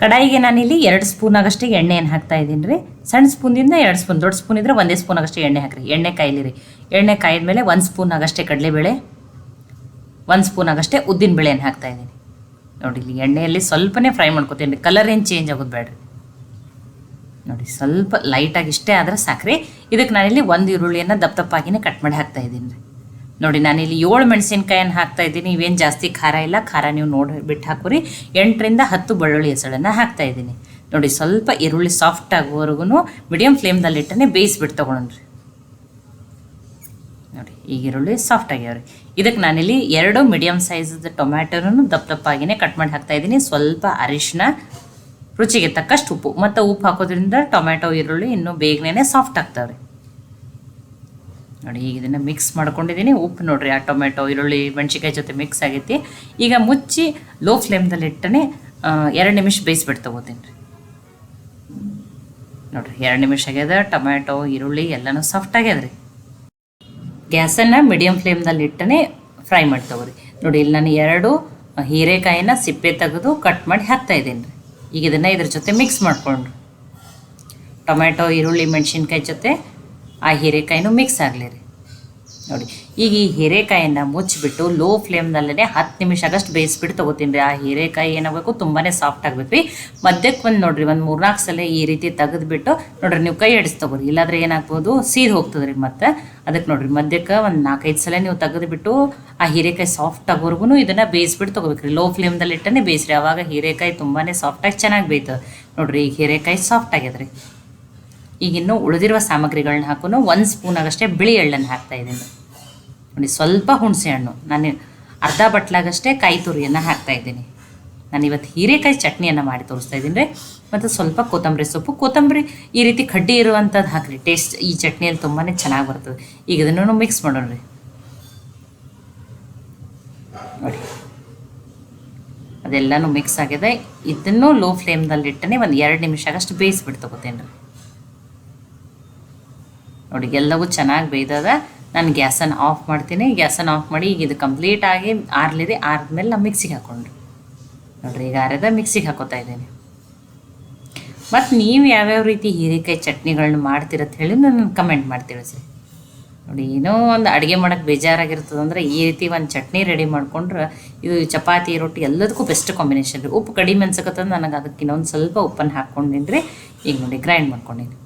ಕಡಾಯಿಗೆ ನಾನಿಲ್ಲಿ ಎರಡು ಸ್ಪೂನ್ ಆಗಷ್ಟೇ ಎಣ್ಣೆಯನ್ನು ಹಾಕ್ತಾ ಇದ್ದೀನಿ ರೀ. ಸಣ್ಣ ಸ್ಪೂನಿಂದ ಎರಡು ಸ್ಪೂನ್, ದೊಡ್ಡ ಸ್ಪೂನ್ ಇದ್ದರೆ ಒಂದೇ ಸ್ಪೂನ್ ಆಗಷ್ಟೇ ಎಣ್ಣೆ ಹಾಕ್ರಿ. ಎಣ್ಣೆ ಕಾಯಿಲಿ ಎಣ್ಣೆ ಕಾಯಿದ ಮೇಲೆ ಒಂದು ಸ್ಪೂನ್ ಆಗಷ್ಟೇ ಕಡಲೆಬೇಳೆ, ಒಂದು ಸ್ಪೂನ್ ಆಗಷ್ಟೇ ಉದ್ದಿನ ಬೇಳೆಯನ್ನು ಹಾಕ್ತಾ ಇದ್ದೀನಿ. ನೋಡಿ, ಇಲ್ಲಿ ಎಣ್ಣೆಯಲ್ಲಿ ಸ್ವಲ್ಪನೇ ಫ್ರೈ ಮಾಡ್ಕೊತೀನಿ ಕಲರ್ ಏನು ಚೇಂಜ್ ಆಗೋದು ಬೇಡ್ರಿ. ನೋಡಿ, ಸ್ವಲ್ಪ ಲೈಟಾಗಿ ಇಷ್ಟೇ ಆದರೆ ಸಾಕ್ರಿ. ಇದಕ್ಕೆ ನಾನಿಲ್ಲಿ ಒಂದು ಈರುಳ್ಳಿಯನ್ನು ದಪ್ಪ ದಪ್ಪಾಗಿನೇ ಕಟ್ ಮಾಡಿ ಹಾಕ್ತಾ ಇದ್ದೀನಿ ರೀ. ನೋಡಿ, ನಾನಿಲ್ಲಿ ಏಳು ಮೆಣಸಿನ್ಕಾಯನ್ನು ಹಾಕ್ತಾ ಇದ್ದೀನಿ. ಇವೇನು ಜಾಸ್ತಿ ಖಾರ ಇಲ್ಲ. ಖಾರ ನೀವು ನೋಡಿ ಬಿಟ್ಟು ಹಾಕೋರಿ. ಎಂಟರಿಂದ ಹತ್ತು ಬೆಳ್ಳುಳ್ಳಿ ಹೆಸಳನ್ನು ಹಾಕ್ತಾ ಇದ್ದೀನಿ. ನೋಡಿ, ಸ್ವಲ್ಪ ಈರುಳ್ಳಿ ಸಾಫ್ಟ್ ಆಗುವವರೆಗೂ ಮೀಡಿಯಮ್ ಫ್ಲೇಮ್ದಲ್ಲಿ ಇಟ್ಟನೆ ಬೇಯಿಸ್ಬಿಟ್ಟು ತೊಗೊಳ್ರಿ ನೋಡಿ, ಈಗ ಈರುಳ್ಳಿ ಸಾಫ್ಟ್ ಆಗ್ಯಾವ್ರಿ. ಇದಕ್ಕೆ ನಾನಿಲ್ಲಿ ಎರಡು ಮೀಡಿಯಮ್ ಸೈಜದ ಟೊಮ್ಯಾಟೊನೂ ದಪ್ಪ ದಪ್ಪಾಗಿನೇ ಕಟ್ ಮಾಡಿ ಹಾಕ್ತಾ ಇದ್ದೀನಿ. ಸ್ವಲ್ಪ ಅರಿಶಿನ, ರುಚಿಗೆ ತಕ್ಕಷ್ಟು ಉಪ್ಪು. ಮತ್ತು ಉಪ್ಪು ಹಾಕೋದ್ರಿಂದ ಟೊಮ್ಯಾಟೊ, ಈರುಳ್ಳಿ ಇನ್ನೂ ಬೇಗನೆ ಸಾಫ್ಟ್ ಆಗ್ತಾವ್ರಿ. ನೋಡಿ, ಈಗ ಇದನ್ನು ಮಿಕ್ಸ್ ಮಾಡ್ಕೊಂಡಿದ್ದೀನಿ ಉಪ್ಪು ನೋಡಿರಿ, ಆ ಟೊಮೆಟೊ, ಈರುಳ್ಳಿ ಮೆಣಸಿಕಾಯಿ ಜೊತೆ ಮಿಕ್ಸ್ ಆಗೈತಿ. ಈಗ ಮುಚ್ಚಿ ಲೋ ಫ್ಲೇಮ್ದಲ್ಲಿ ಇಟ್ಟನೆ ಎರಡು ನಿಮಿಷ ಬೇಯಿಸ್ಬಿಟ್ಟು ತೊಗೋತೀನಿ ರೀ. ನೋಡಿರಿ, ಎರಡು ನಿಮಿಷ ಆಗ್ಯದ. ಟೊಮ್ಯಾಟೊ ಈರುಳ್ಳಿ ಎಲ್ಲನೂ ಸಾಫ್ಟ್ ಆಗ್ಯದ ರೀ ಗ್ಯಾಸನ್ನು ಮೀಡಿಯಮ್ ಫ್ಲೇಮ್ದಲ್ಲಿ ಇಟ್ಟನೆ ಫ್ರೈ ಮಾಡಿ ತಗೋರಿ. ನೋಡಿ, ಇಲ್ಲಿ ನಾನು ಎರಡು ಹೀರೆಕಾಯಿನ ಸಿಪ್ಪೆ ತೆಗೆದು ಕಟ್ ಮಾಡಿ ಹಾಕ್ತಾ ಇದ್ದೀನಿ ರೀ. ಈಗ ಇದನ್ನು ಇದ್ರ ಜೊತೆ ಮಿಕ್ಸ್ ಮಾಡಿಕೊಂಡ್ರಿ ಟೊಮ್ಯಾಟೊ ಈರುಳ್ಳಿ, ಮೆಣಸಿನ್ಕಾಯಿ ಜೊತೆ ಆ ಹೀರೆಕಾಯಿನೂ ಮಿಕ್ಸ್ ಆಗಲಿ ರೀ. ನೋಡಿ, ಈಗ ಈ ಹೀರೆಕಾಯಿಯನ್ನು ಮುಚ್ಚಿಬಿಟ್ಟು ಲೋ ಫ್ಲೇಮ್ನಲ್ಲೇ ಹತ್ತು ನಿಮಿಷ ಆಗಷ್ಟು ಬೇಯಿಸ್ಬಿಟ್ಟು ತೊಗೋತೀನಿ ರೀ. ಆ ಹೀರೆಕಾಯಿ ಏನಾಗಬೇಕು ತುಂಬಾ ಸಾಫ್ಟ್ ಆಗಬೇಕು ರೀ. ಮಧ್ಯಕ್ಕೆ ಒಂದು ನೋಡಿರಿ, ಒಂದು ಮೂರ್ನಾಲ್ಕು ಸಲ ಈ ರೀತಿ ತೆಗೆದುಬಿಟ್ಟು ನೋಡಿರಿ, ನೀವು ಕೈ ಎಡಿಸ್ ತಗೋರಿ. ಇಲ್ಲಾಂದ್ರೆ ಏನಾಗ್ಬೋದು? ಸೀದ್ ಹೋಗ್ತದೆ ರೀ ಮತ್ತೆ. ಅದಕ್ಕೆ ನೋಡಿರಿ, ಮಧ್ಯಕ್ಕೆ ಒಂದು ನಾಲ್ಕೈದು ಸಲ ನೀವು ತೆಗೆದುಬಿಟ್ಟು ಆ ಹೀರೆಕಾಯಿ ಸಾಫ್ಟ್ ಆಗೋರ್ಗು ಇದನ್ನು ಬೇಯಿಸ್ಬಿಟ್ಟು ತೊಗೋಬೇಕು ರೀ. ಲೋ ಫ್ಲೇಮ್ದಲ್ಲಿ ಇಟ್ಟನೆ ಬೇಯಿಸ್ರಿ. ಆವಾಗ ಹೀರೆಕಾಯಿ ತುಂಬಾ ಸಾಫ್ಟಾಗಿ ಚೆನ್ನಾಗಿ ಬೇಯ್ತದೆ. ನೋಡಿರಿ ಈಗ ಹೀರೆಕಾಯಿ ಸಾಫ್ಟ್ ಆಗ್ಯದ ಈಗ ಇನ್ನು ಉಳಿದಿರುವ ಸಾಮಗ್ರಿಗಳನ್ನ ಹಾಕೊಂಡು ಒಂದು ಸ್ಪೂನ್ ಆಗಷ್ಟೇ ಬಿಳಿ ಎಳ್ಳನ್ನು ಹಾಕ್ತಾ ಇದ್ದೀನಿ. ನೋಡಿ, ಸ್ವಲ್ಪ ಹುಣಸೆ ಹಣ್ಣು. ನಾನು ಅರ್ಧ ಬಟ್ಲಾಗಷ್ಟೇ ಕಾಯಿ ತುರಿಯನ್ನು ಹಾಕ್ತಾ ಇದ್ದೀನಿ. ನಾನು ಇವತ್ತು ಹೀರೆಕಾಯಿ ಚಟ್ನಿಯನ್ನು ಮಾಡಿ ತೋರಿಸ್ತಾ ಇದ್ದೀನಿ ರೀ. ಮತ್ತು ಸ್ವಲ್ಪ ಕೊತ್ತಂಬರಿ ಸೊಪ್ಪು. ಕೊತ್ತಂಬರಿ ಈ ರೀತಿ ಕಡ್ಡಿ ಇರುವಂಥದ್ದು ಹಾಕ್ರಿ. ಟೇಸ್ಟ್ ಈ ಚಟ್ನಿಯಲ್ಲಿ ತುಂಬಾ ಚೆನ್ನಾಗಿ ಬರ್ತದೆ. ಈಗ ಇದನ್ನು ಮಿಕ್ಸ್ ಮಾಡೋಣ ರೀ. ನೋಡಿ. ಅದೆಲ್ಲನೂ ಮಿಕ್ಸ್ ಆಗಿದೆ. ಇದನ್ನು ಲೋ ಫ್ಲೇಮ್ದಲ್ಲಿ ಇಟ್ಟನೆ ಒಂದು ಎರಡು ನಿಮಿಷ ಆಗಷ್ಟು ಬೇಯಿಸ್ಬಿಟ್ಟು ತಗೋತೇನೆ ರೀ ನೋಡಿ, ಎಲ್ಲವೂ ಚೆನ್ನಾಗಿ ಬೇಯ್ದದ ನಾನು ಗ್ಯಾಸನ್ನು ಆಫ್ ಮಾಡ್ತೀನಿ. ಗ್ಯಾಸನ್ನು ಆಫ್ ಮಾಡಿ ಈಗ ಇದು ಕಂಪ್ಲೀಟ್ ಆಗಿ ಆರ್ಲಿದೆ. ಆರಿದ್ಮೇಲೆ ನಾನು ಮಿಕ್ಸಿಗೆ ಹಾಕೊಂಡ್ರಿ. ನೋಡ್ರಿ, ಈಗ ಆರದ ಮಿಕ್ಸಿಗೆ ಹಾಕೋತಾ ಇದ್ದೀನಿ. ಮತ್ತು ನೀವು ಯಾವ್ಯಾವ ರೀತಿ ಹೀರೆಕಾಯಿ ಚಟ್ನಿಗಳನ್ನ ಮಾಡ್ತಿರತ್ತ ಹೇಳಿ ನಾನು ಕಮೆಂಟ್ ಮಾಡಿ ಸರ್ ನೋಡಿ, ಏನೋ ಒಂದು ಅಡುಗೆ ಮಾಡೋಕ್ಕೆ ಬೇಜಾರಾಗಿರ್ತದೆ ಅಂದ್ರೆ ಈ ರೀತಿ ಒಂದು ಚಟ್ನಿ ರೆಡಿ ಮಾಡ್ಕೊಂಡ್ರೆ ಇದು ಚಪಾತಿ, ರೊಟ್ಟಿ ಎಲ್ಲದಕ್ಕೂ ಬೆಸ್ಟ್ ಕಾಂಬಿನೇಷನ್ ರೀ ಉಪ್ಪು ಕಡಿಮೆ ಅನ್ಸಕತ್ತಂದು ನನಗೆ ಅದಕ್ಕೆ ಇನ್ನೊಂದು ಸ್ವಲ್ಪ ಉಪ್ಪನ್ನು ಹಾಕ್ಕೊಂಡಿನಿ ರೀ ಈಗ ನೋಡಿ, ಗ್ರೈಂಡ್ ಮಾಡ್ಕೊಂಡಿನಿ.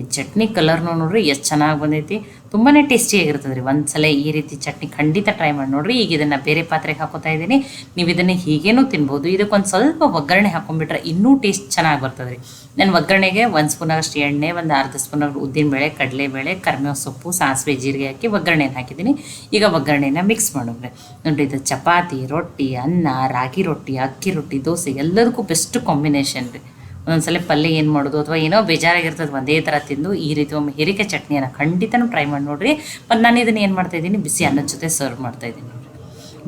ನೋಡಿ ಚಟ್ನಿ ಕಲರ್ ನೋಡ್ರಿ ಎಷ್ಟು ಚೆನ್ನಾಗಿ ಬಂದೈತಿ. ತುಂಬಾ ಟೇಸ್ಟಿಯಾಗಿರ್ತದೆ ರೀ. ಒಂದು ಸಲ ಈ ರೀತಿ ಚಟ್ನಿ ಖಂಡಿತ ಟ್ರೈ ಮಾಡಿ ನೋಡ್ರಿ. ಈಗ ಇದನ್ನು ಬೇರೆ ಪಾತ್ರೆಗೆ ಹಾಕೋತಾ ಇದ್ದೀನಿ. ನೀವು ಇದನ್ನು ಹೀಗೇನೂ ತಿನ್ಬೋದು. ಇದಕ್ಕೊಂದು ಸ್ವಲ್ಪ ಒಗ್ಗರಣೆ ಹಾಕೊಂಡ್ಬಿಟ್ರೆ ಇನ್ನೂ ಟೇಸ್ಟ್ ಚೆನ್ನಾಗಿ ಬರ್ತದೆ ರೀ. ನಾನು ಒಗ್ಗರಣೆಗೆ ಒಂದು ಸ್ಪೂನಷ್ಟು ಎಣ್ಣೆ, ಒಂದು ಅರ್ಧ ಸ್ಪೂನ್ ಉದ್ದಿನಬೇಳೆ, ಕಡಲೆಬೇಳೆ, ಕರ್ಮೆ ಸೊಪ್ಪು, ಸಾಸಿವೆ ಜೀರಿಗೆ ಹಾಕಿ ಒಗ್ಗರಣೆನ ಹಾಕಿದ್ದೀನಿ. ಈಗ ಒಗ್ಗರಣೆನ ಮಿಕ್ಸ್ ಮಾಡೋಣ ನೋಡಿ ಇದು ಚಪಾತಿ, ರೊಟ್ಟಿ, ಅನ್ನ, ರಾಗಿ ರೊಟ್ಟಿ, ಅಕ್ಕಿ ರೊಟ್ಟಿ, ದೋಸೆ ಎಲ್ಲದಕ್ಕೂ ಬೆಸ್ಟ್ ಕಾಂಬಿನೇಷನ್ ರೀ. ಒಂದೊಂದ್ಸಲ ಪಲ್ಯ ಏನು ಮಾಡೋದು? ಅಥವಾ ಏನೋ ಬೇಜಾರಾಗಿರ್ತದೆ, ಒಂದೇ ಥರ ತಿಂದು ಈ ರೀತಿ ಒಮ್ಮೆ ಹೀರಿಕೆ ಚಟ್ನಿಯನ್ನು ಖಂಡಿತನೂ ಟ್ರೈ ಮಾಡಿ ನೋಡಿರಿ. ಮತ್ತು ನಾನು ಇದನ್ನು ಏನು ಮಾಡ್ತಾ ಇದ್ದೀನಿ? ಬಿಸಿ ಅನ್ನದ ಜೊತೆ ಸರ್ವ್ ಮಾಡ್ತಾ ಇದ್ದೀನಿ ನೋಡ್ರಿ.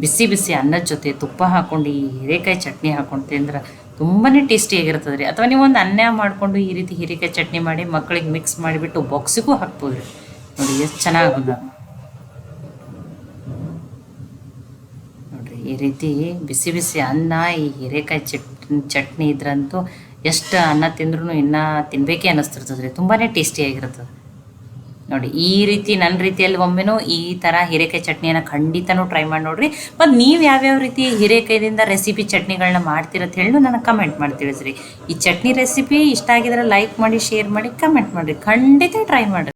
ಬಿಸಿ ಬಿಸಿ ಅನ್ನದ ಜೊತೆ ತುಪ್ಪ ಹಾಕ್ಕೊಂಡು ಈ ಹೀರೆಕಾಯಿ ಚಟ್ನಿ ಹಾಕ್ಕೊಂಡು ತಿಂದ್ರೆ ತುಂಬಾ ಟೇಸ್ಟಿಯಾಗಿರ್ತದೆ ರೀ. ಅಥವಾ ನೀವು ಒಂದು ಅನ್ನ ಮಾಡಿಕೊಂಡು ಈ ರೀತಿ ಹೀರೆಕಾಯಿ ಚಟ್ನಿ ಮಾಡಿ ಮಕ್ಕಳಿಗೆ ಮಿಕ್ಸ್ ಮಾಡಿಬಿಟ್ಟು ಬಾಕ್ಸಿಗೂ ಹಾಕ್ಬೋದು ರೀ. ನೋಡಿ ಎಷ್ಟು ಚೆನ್ನಾಗಿ ಬಂದ ನೋಡ್ರಿ, ಈ ರೀತಿ ಬಿಸಿ ಬಿಸಿ ಅನ್ನ, ಈ ಹೀರೆಕಾಯಿ ಚಟ್ ಚಟ್ನಿ ಇದ್ರಂತೂ ಎಷ್ಟು ಅನ್ನ ತಿಂದ್ರೂ ಇನ್ನೂ ತಿನ್ಬೇಕೇ ಅನ್ನಿಸ್ತಿರ್ತದೆ ರೀ ತುಂಬಾ ಟೇಸ್ಟಿಯಾಗಿರ್ತದೆ ನೋಡಿ, ಈ ರೀತಿ ನನ್ನ ರೀತಿಯಲ್ಲಿ ಒಮ್ಮೆನೂ ಈ ಥರ ಹೀರೆಕಾಯಿ ಚಟ್ನಿಯನ್ನು ಖಂಡಿತನೂ ಟ್ರೈ ಮಾಡಿ ನೋಡಿರಿ. ಮತ್ತು ನೀವು ಯಾವ್ಯಾವ ರೀತಿ ಹೀರೆಕಾಯಿದಿಂದ ರೆಸಿಪಿ ಚಟ್ನಿಗಳನ್ನ ಮಾಡ್ತಿರತ್ತೆ ಹೇಳಿ ನನಗೆ ಕಮೆಂಟ್ ಮಾಡಿ ತಿಳಿಸ್ರಿ ಈ ಚಟ್ನಿ ರೆಸಿಪಿ ಇಷ್ಟ ಆಗಿದ್ರೆ ಲೈಕ್ ಮಾಡಿ ಶೇರ್ ಮಾಡಿ ಕಮೆಂಟ್ ಮಾಡಿರಿ. ಖಂಡಿತ ಟ್ರೈ ಮಾಡಿರಿ.